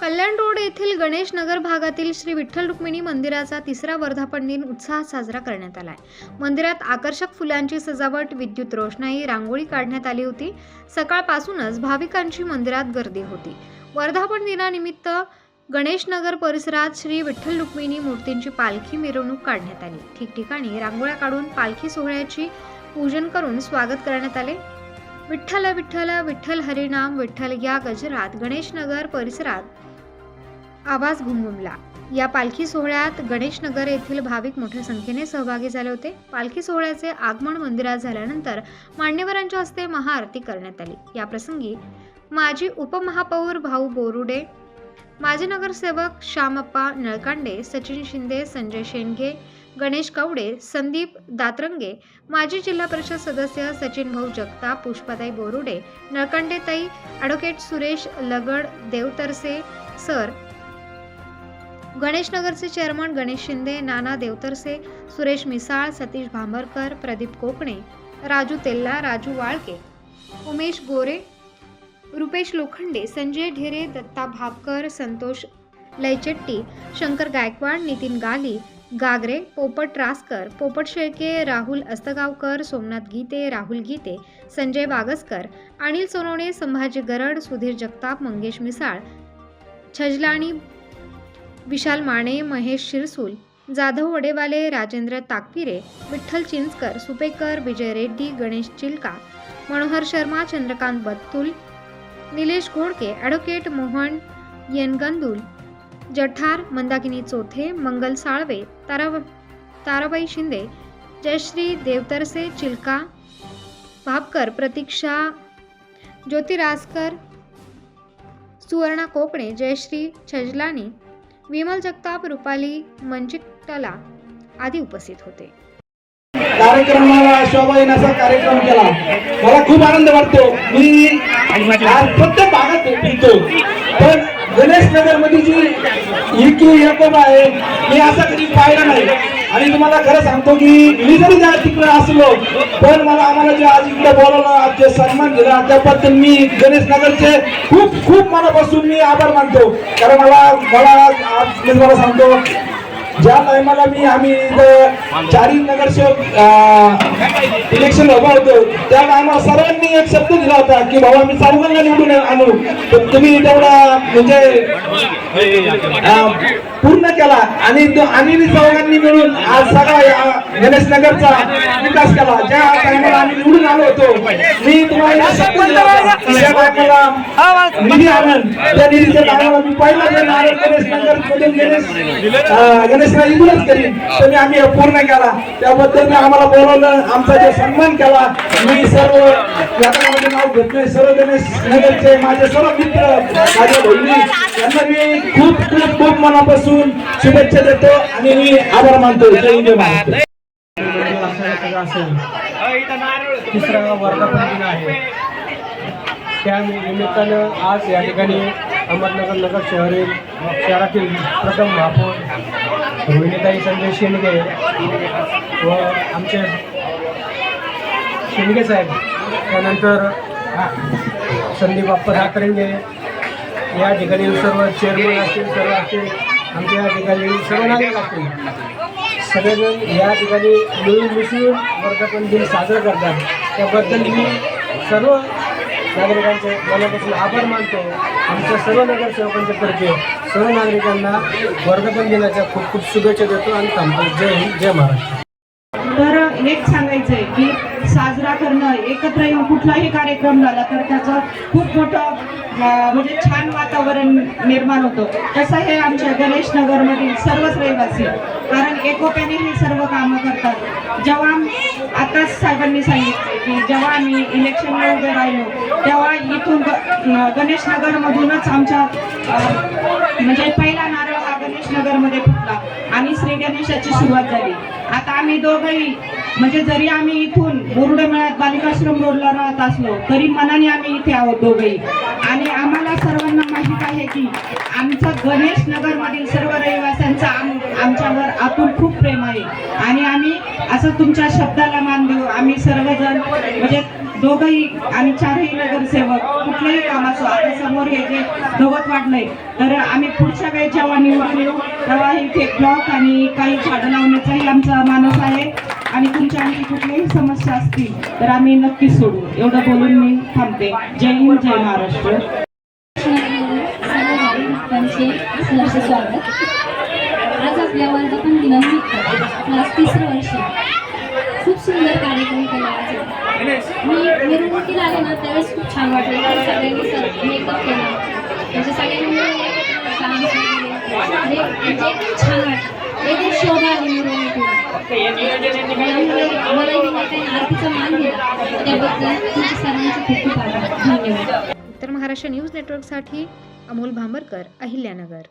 कल्याण road येथील गणेश नगर भागातील श्री विठ्ठल रुक्मिणी मंदिराचा तिसरा वर्धापन दिन उत्साहात साजरा करण्यात आला आहे मंदिरात आकर्षक फुलांची सजावट विद्युत रोषणाई रांगोळी काढण्यात आली होती. सकाळपासूनच भाविकांची मंदिरात गर्दी होती. वर्धापन दिनानिमित्त गणेश नगर परिसरात श्री विठ्ठल रुक्मिणी मूर्तींची पालखी मिरवणूक काढण्यात आली. ठिकठिकाणी रांगोळ्या काढून पालखी सोहळ्याची पूजन करून स्वागत करण्यात आले. विठ्ठल विठ्ठल विठ्ठल हरिनाम विठ्ठल या गजरात गणेश नगर परिसरात आवाज घुमघुमला. या पालखी सोहळ्यात गणेशनगर येथील भाविक मोठ्या संख्येने सहभागी झाले होते. पालखी सोहळ्याचे आगमन मंदिरात झाल्यानंतर मान्यवरांच्या हस्ते महाआरती करण्यात आली. या प्रसंगी माजी उपमहापौर भाऊ बोरुडे माजी नगरसेवक श्यामप्पा नळकांडे सचिन शिंदे संजय शेंडगे गणेश कवडे संदीप दातरंगे माजी जिल्हा परिषद सदस्य सचिन भाऊ जगताप पुष्पाताई बोरुडे नळकांडेताई ॲडव्होकेट सुरेश लगड देवतरसे सर गणेशनगरचे चेअरमन गणेश शिंदे नाना देवतरसे सुरेश मिसाळ सतीश भांबरकर प्रदीप कोकणे राजू तेल्ला राजू वाळके उमेश गोरे रुपेश लोखंडे संजय ढेरे दत्ता भापकर संतोष लयचेट्टी शंकर गायकवाड नितीन गाली गागरे पोपट रासकर पोपट शेळके राहुल अस्तगावकर सोमनाथ गीते राहुल गीते संजय वागसकर अनिल सोनवणे संभाजी गरड सुधीर जगताप मंगेश मिसाळ छजलाणी विशाल माने महेश शिरसूल जाधव वडेवाले राजेंद्र ताकपिरे विठ्ठल चिंचकर सुपेकर विजय रेड्डी गणेश चिलका मनोहर शर्मा चंद्रकांत बत्तुल निलेश घोडके ॲडव्होकेट मोहन येनगंदुल जठार मंदाकिनी चोथे मंगल साळवे तारा ताराबाई शिंदे जयश्री देवतरसे चिलका भापकर प्रतीक्षा ज्योतिराजकर सुवर्णा कोकणे जयश्री छजलानी विमल जगताप रुपाली मंचिकटला आदी उपस्थित होते. कार्यक्रमाला शोभा येण्याचा कार्यक्रम केला. मला खूप आनंद वाटतो. मी आज प्रत्येक भागात फिरतो पण गणेश नगरमध्ये जी इकी एकोबा आहे मी असा कधी पाहिला नाही. आणि तुम्हाला खरं सांगतो की मी जरी त्या तिकडे असलो पण मला आम्हाला जे आज इकडे बोलवलं आज जे सन्मान दिला त्याबद्दल मी गणेश नगरचे खूप खूप मनापासून मी आभार मानतो. कारण मला मला आज मी तुम्हाला सांगतो ज्या टायमाला मी आम्ही चारी नगरसेवक इलेक्शन उभा होतो त्या टायमाला सर्वांनी एक शब्द दिला होता की बाबा मी चौघांना निवडून आणू. तर तुम्ही तेवढा म्हणजे पूर्ण केला. आणि तो आम्ही बी चौघांनी मिळून आज सगळा या गणेश नगरचा विकास केला. ज्या टायमाला आम्ही निवडून आलो होतो मी तुम्हाला शब्द दिला होता. निधी आनंद त्या निधीच्या टायमाला मी पहिला गणेश नगर गणेश इथूनच करीन मी आम्ही पूर्ण केला. त्याबद्दल मी आम्हाला बोलवलं आमचा जे सन्मान केला मी सर्व याच्यामध्ये नाव घेतलंय. सर्व गणेश नगरचे माझे सर्व मित्र माझ्या बहिणी यांना मी खूप खूप खूप मनापासून शुभेच्छा देतो आणि मी आभार मानतो जय हिंद जय महाराष्ट्र. असेल तिसरा वर्धापन दिन आहे. त्या निमित्तानं आज या ठिकाणी अहमदनगर नगर शहरी शहरातील प्रथम महापौर रोहिणीताई संजय शेंडगे व आमचे शेंडगे साहेब. त्यानंतर संदीप बाप्पा ठाकरेंगे. या ठिकाणी सर्व चेअरमन असतील सर्व असतील आमच्या या ठिकाणी सर्व नागरिक असतील सगळेजण या ठिकाणी मिळून मिसळून वर्धापन दिन साजरं करतात. त्याबद्दल मी सर्व नागरिकांचे मनापासून आभार मानतो. आमच्या सर्व नगरसेवकांच्या तर्फे सर्व नागरिकांना वर्धापन दिनाच्या खूप खूप शुभेच्छा देतो आणि थांबतो. जय हिंद जय महाराष्ट्र. तर एक सांगायचं आहे की साजरा करणं एकत्र येऊन कुठलाही कार्यक्रम झाला तर त्याचं खूप मोठं म्हणजे छान वातावरण निर्माण होतं. तसं हे आमच्या गणेश नगरमधील सर्वच रहिवासी कारण एकोप्याने हे सर्व कामं करतात. जेव्हा आताच साहेबांनी सांगितले की जेव्हा आम्ही इलेक्शनला उभे राहिलो तेव्हा इथून ग- गणेश नगरमधूनच आमच्या म्हणजे पहिला नारळ हा गणेश नगरमध्ये फुटला आणि श्री गणेशाची सुरुवात झाली. आता आम्ही दोघंही म्हणजे जरी आम्ही इथून बोरुडे मेळ्यात बालिकाश्रम रोडला राहत असलो तरी मनाने आम्ही इथे आहोत दोघंही. आणि आम्हाला सर्वांना माहीत आहे की आमचं गणेश नगरमधील सर्व रहिवाशांचा आम आमच्यावर आतून खूप प्रेम आहे. आणि आम्ही असं तुमच्या शब्दाला मान म्हणजे दोघंही आणि चारही नगरसेवक कुठल्याही कामाचं आता समोर हे जे गवत वाढलंय तर आम्ही पुढच्या वेळेस जेव्हा निवडून येऊ तेव्हा इथे ब्लॉक आणि काही झाडं लावण्याचाही आमचा मानस आहे. आणि तुमच्या आणखी कुठल्याही समस्या असतील तर आम्ही नक्कीच सोडू. एवढं बोलून मी थांबते. जय हिंद जय महाराष्ट्र. स्वागत आज आपल्या वर्धापन दिनानिमित्त आपलं तिसरं वर्ष सुंदर कार्यक्रम केला मी मिरवणुकीला आले ना त्यावेळेस खूप छान वाटलं. सगळ्यांनी सर मेकअप म्हणजे केला. म्हणजे सगळ्यांनी डान्स वगैरे जे जे खूप छान वाटलं एकदम शोभा आली मिरवणुकीला मलाही काही आरतीचा मान दिला. त्याबद्दल तुमच्या सर्वांचे खूप खूप आभार. धन्यवाद. उत्तर महाराष्ट्र न्यूज नेटवर्कसाठी अमोल भांबरकर अहिल्यानगर.